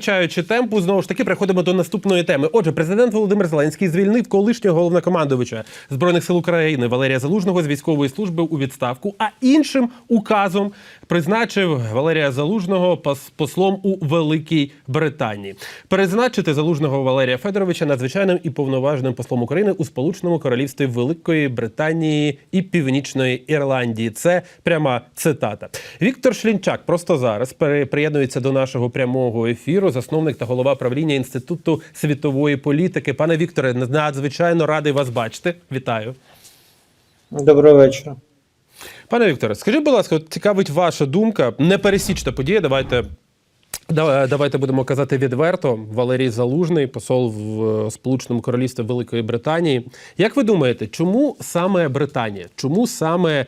Втрачаючи темпу, знову ж таки переходимо до наступної теми. Отже, президент Володимир Зеленський звільнив колишнього головнокомандувача збройних сил України Валерія Залужного з військової служби у відставку, а іншим указом призначив Валерія Залужного пос- послом у Великій Британії. Призначити залужного Валерія Федоровича надзвичайним і повноважним послом України у Сполученому Королівстві Великої Британії і Північної Ірландії. Це пряма цитата. Віктор Шлінчак просто зараз приєднується до нашого прямого ефіру. Засновник та голова правління інституту світової політики. Пане Вікторе, надзвичайно радий вас бачити. Вітаю. Доброго вечора. Пане Вікторе, скажіть, будь ласка, цікавить ваша думка. Непересічна подія. Давайте. Давайте будемо казати відверто. Валерій Залужний, посол в е, Сполученому Королівстві Великої Британії. Як ви думаєте, чому саме Британія? Чому саме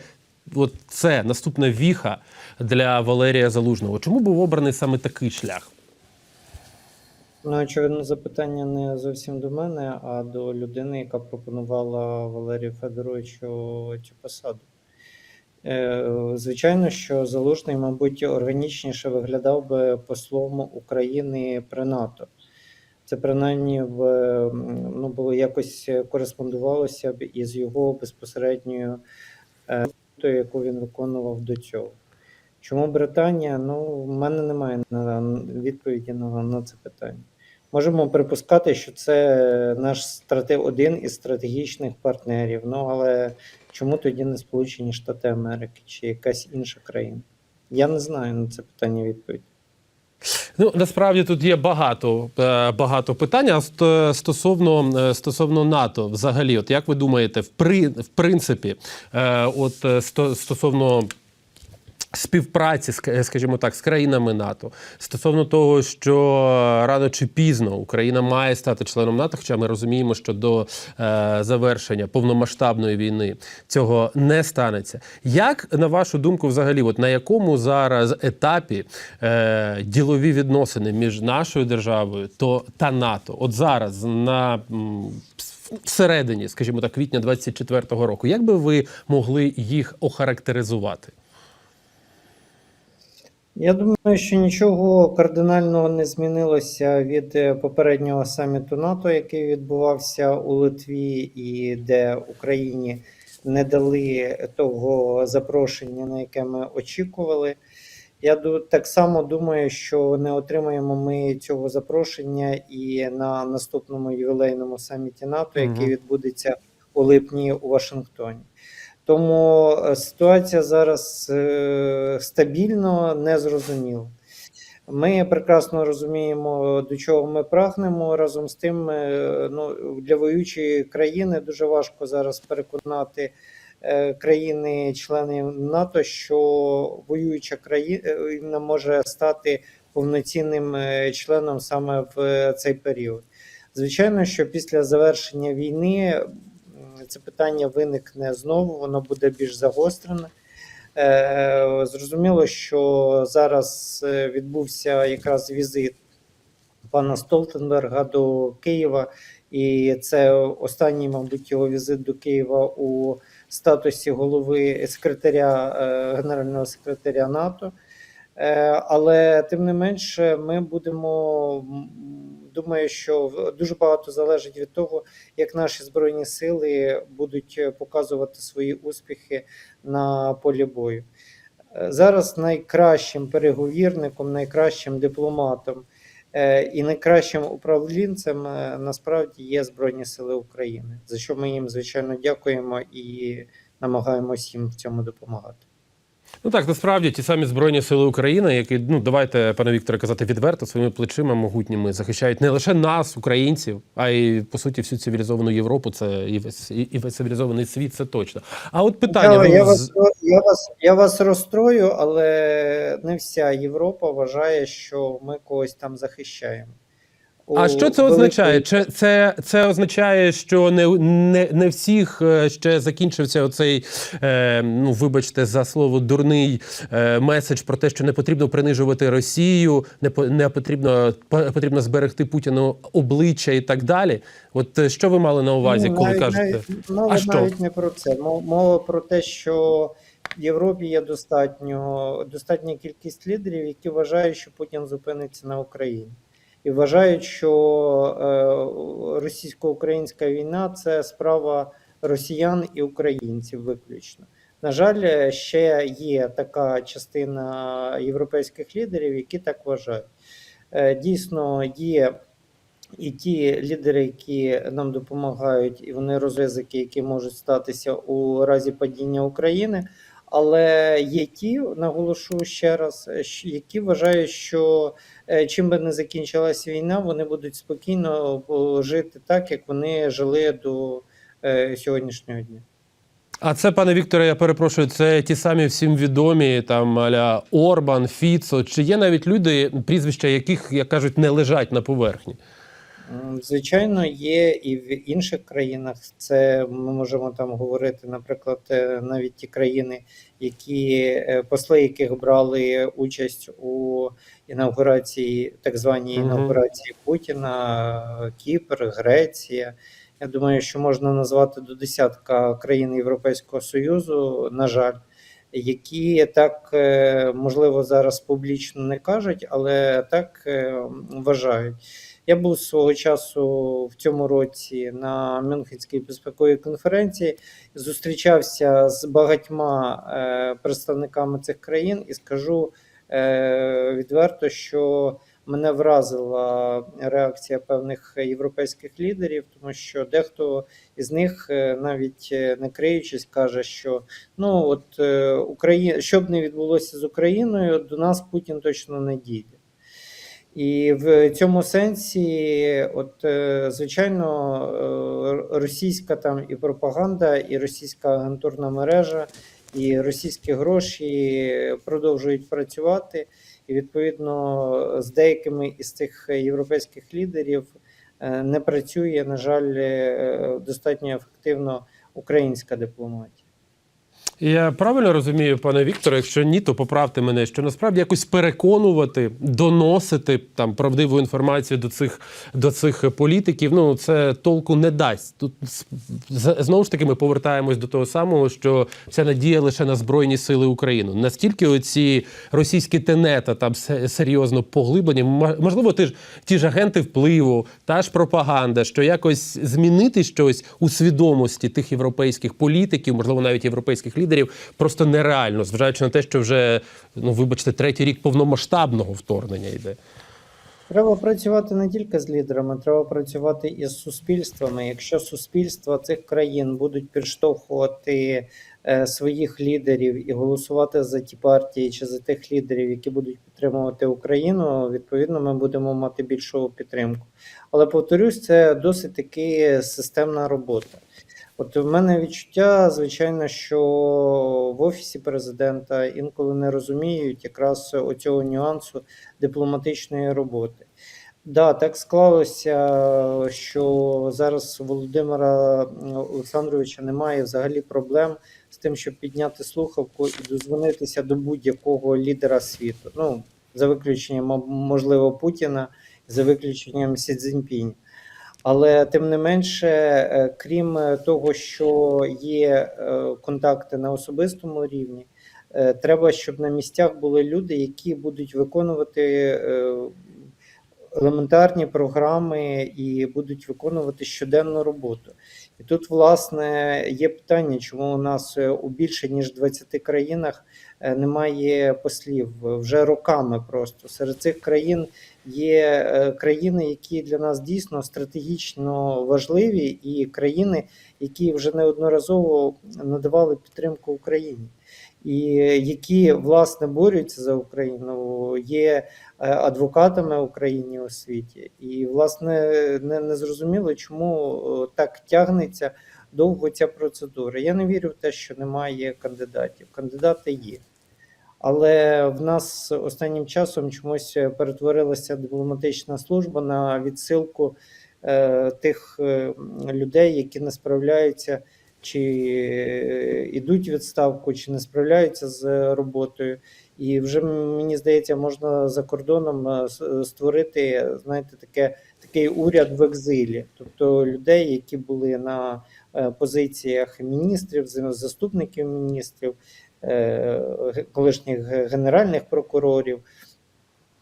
от це наступна віха для Валерія Залужного? Чому був обраний саме такий шлях? Ну, очевидно, запитання не зовсім до мене, а до людини, яка пропонувала Валерію Федоровичу цю посаду. Е, Звичайно, що Залужний, мабуть, органічніше виглядав би послом України при НАТО. Це принаймні в, ну, було якось кореспондувалося б із його безпосередньою е, роботою, яку він виконував до цього. Чому Британія? Ну, в мене немає відповіді на, на це питання. Можемо припускати, що це наш страте... один із стратегічних партнерів. Ну але чому тоді не Сполучені Штати Америки чи якась інша країна? Я не знаю на це питання відповідь. Ну насправді тут є багато, е, багато питань. Стосовно е, стосовно НАТО, взагалі, от як ви думаєте, в при в принципі, е, от сто- стосовно. Співпраці, ск- скажімо так, з країнами НАТО стосовно того, що рано чи пізно Україна має стати членом НАТО, хоча ми розуміємо, що до е, завершення повномасштабної війни цього не станеться. Як на вашу думку, взагалі, от на якому зараз етапі е, ділові відносини між нашою державою то та НАТО? От зараз на всередині, скажімо так, квітня 24-го року, як би ви могли їх охарактеризувати? Я думаю, що нічого кардинального не змінилося від е, попереднього саміту НАТО, який відбувався у Литві, і де Україні не дали того запрошення, на яке ми очікували. Я так само думаю, що не отримаємо ми цього запрошення і на наступному ювілейному саміті НАТО, який відбудеться у липні у Вашингтоні. Тому е, ситуація зараз е, стабільно незрозуміла. Ми прекрасно розуміємо, до чого ми прагнемо. Разом з тим, е, ну, для воюючої країни дуже важко зараз переконати країни-члени НАТО, що воююча країна може стати повноцінним членом саме в цей період. Звичайно, що після завершення війни це питання виникне знову, воно буде більш загострене. Е, Зрозуміло, що зараз е, відбувся якраз візит пана Столтенберга до Києва, і це останній, мабуть, його візит до Києва у статусі голови секретаря е, генерального секретаря НАТО. Але тим не менше, ми будемо думаю, що дуже багато залежить від того, як наші збройні сили будуть е, показувати свої успіхи на полі бою. Е, Зараз найкращим переговірником, найкращим дипломатом е, і найкращим управлінцем насправді є Збройні Сили України, за що ми їм звичайно дякуємо і намагаємось їм в цьому допомагати. Ну так, насправді ті самі збройні сили України, які ну давайте, пане Вікторе, казати відверто, своїми плечима могутніми захищають не лише нас, українців, а й по суті всю цивілізовану Європу. Це і весь і весь цивілізований світ. Це точно. А от питання я, я, з- вас, я, вас, я вас розстрою, але не вся Європа вважає, що ми когось там захищаємо. А що це означає? Чи це, це означає, що не, не, не всіх е, ще закінчився оцей, е, ну вибачте за слово, дурний е, меседж про те, що не потрібно принижувати Росію, не, не потрібно по- потрібно зберегти Путіну обличчя і так далі. От е, що ви мали на увазі, Ну, коли навіть, кажете? навіть, що? навіть не про це. Мо- Мова про те, що в Європі є достатньо достатня кількість лідерів, які вважають, що Путін зупиниться на Україні. І вважають, що е, російсько-українська війна це справа росіян і українців виключно. На жаль, ще є така частина європейських лідерів, які так вважають. Е, Дійсно, є і ті лідери, які нам допомагають, і вони розв'язки, які можуть статися у разі падіння України. Але є ті, наголошу ще раз, е, які вважають, що е, чим би не закінчилась війна, вони будуть спокійно е, жити так, як вони жили до сьогоднішнього дня. А це, пане Вікторе, я перепрошую, це ті самі всім відомі там аля Орбан, Фіцо. Чи є навіть люди, прізвища яких, як кажуть, не лежать на поверхні? Звичайно, є і в інших країнах. Це ми можемо там говорити, наприклад, е, навіть ті країни, які е, посли, яких брали участь у інаугурації, так званій Мгм. інаугурації Путіна, Кіпр, Греція. Я думаю, що можна назвати до десятка країн Європейського Союзу, на жаль, які так е, можливо зараз публічно не кажуть, але так вважають. Я був свого часу в цьому році на Мюнхенській безпековій конференції, зустрічався з багатьма е, представниками цих країн і скажу е, відверто, що мене вразила реакція певних європейських лідерів, тому що дехто із них, е, навіть не криючись, каже, що ну от Україна, що б не відбулося з Україною, до нас Путін точно не дійде. І в цьому сенсі, от е, звичайно, е, російська там і пропаганда, і російська агентурна мережа, і російські гроші продовжують працювати. І відповідно з деякими із цих європейських лідерів е, не працює, на жаль, достатньо ефективно українська дипломатія. Я правильно розумію, пане Вікторе, якщо ні, то поправте мене, що насправді якось переконувати, доносити там правдиву інформацію до цих до цих політиків. Ну це толку не дасть. Тут знову ж таки ми повертаємось до того самого, що вся надія лише на збройні сили України. Настільки оці російські тенета там се- серйозно поглиблені, можливо, ти ж ті ж агенти впливу, та ж пропаганда, що якось змінити щось у свідомості тих європейських політиків, можливо, навіть європейських лідерів, просто нереально, зважаючи на те, що вже ну вибачте, третій рік повномасштабного вторгнення йде. Треба працювати не тільки з лідерами, треба працювати і з суспільствами. Якщо суспільства цих країн будуть підштовхувати е, своїх лідерів і голосувати за ті партії чи за тих лідерів, які будуть підтримувати Україну, відповідно, ми будемо мати більшу підтримку. Але повторюсь, це досить таки системна робота. От в мене відчуття, звичайно, що в офісі президента інколи не розуміють якраз оцього нюансу дипломатичної роботи. Да, так склалося, що зараз Володимира Олександровича немає взагалі проблем з тим, щоб підняти слухавку і дозвонитися до будь-якого лідера світу. Ну, за виключенням, можливо, Путіна, за виключенням Сі Цзіньпіня. Але тим не менше, е, крім того, що є е, контакти на особистому рівні, е, треба, щоб на місцях були люди, які будуть виконувати е, елементарні програми і будуть виконувати щоденну роботу. І тут, власне, є питання, чому у нас е, у більше ніж 20 країнах е, немає послів вже роками. Просто серед цих країн є е, країни, які для нас дійсно стратегічно важливі, і країни, які вже неодноразово надавали підтримку Україні. І які власне борються за Україну, є е, адвокатами України у світі, і власне не, не зрозуміло, чому е, так тягнеться довго ця процедура. Я не вірю в те, що немає кандидатів. Кандидати є. Але в нас останнім часом чомусь перетворилася дипломатична служба на відсилку е, тих е, людей, які не справляються, чи е, йдуть відставку, чи не справляються з роботою. І вже мені здається, можна за кордоном е, створити, знаєте, таке такий уряд в екзилі, тобто людей, які були на е, позиціях міністрів, заступників міністрів, е, колишніх генеральних прокурорів.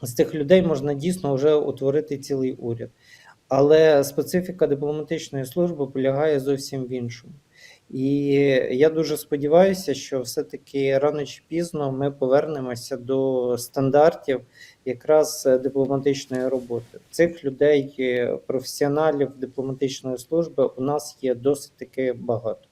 з тих людей можна дійсно вже утворити цілий уряд. Але специфіка дипломатичної служби полягає зовсім в іншому. І я дуже сподіваюся, що все-таки рано чи пізно ми повернемося до стандартів якраз е, дипломатичної роботи. Цих людей, е, професіоналів дипломатичної служби, у нас є досить таки багато.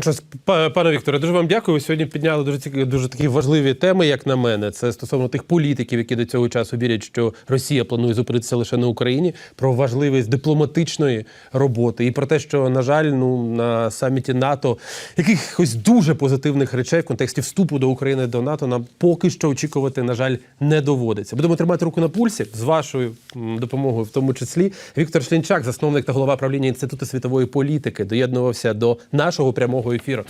Щось, па- пане Вікторе, дуже вам дякую. Ви Сьогодні підняли дуже ці- дуже такі важливі теми, як на мене. Це стосовно тих політиків, які до цього часу вірять, що Росія планує зупинитися лише на Україні, про важливість дипломатичної роботи і про те, що на жаль, ну на саміті НАТО якихось дуже позитивних речей в контексті вступу до України до НАТО нам поки що очікувати, на жаль, не доводиться. Будемо тримати руку на пульсі з вашою допомогою, в тому числі. Віктор Шлінчак, засновник та голова правління інституту світової політики, доєднувався до нашого прямого ефіру.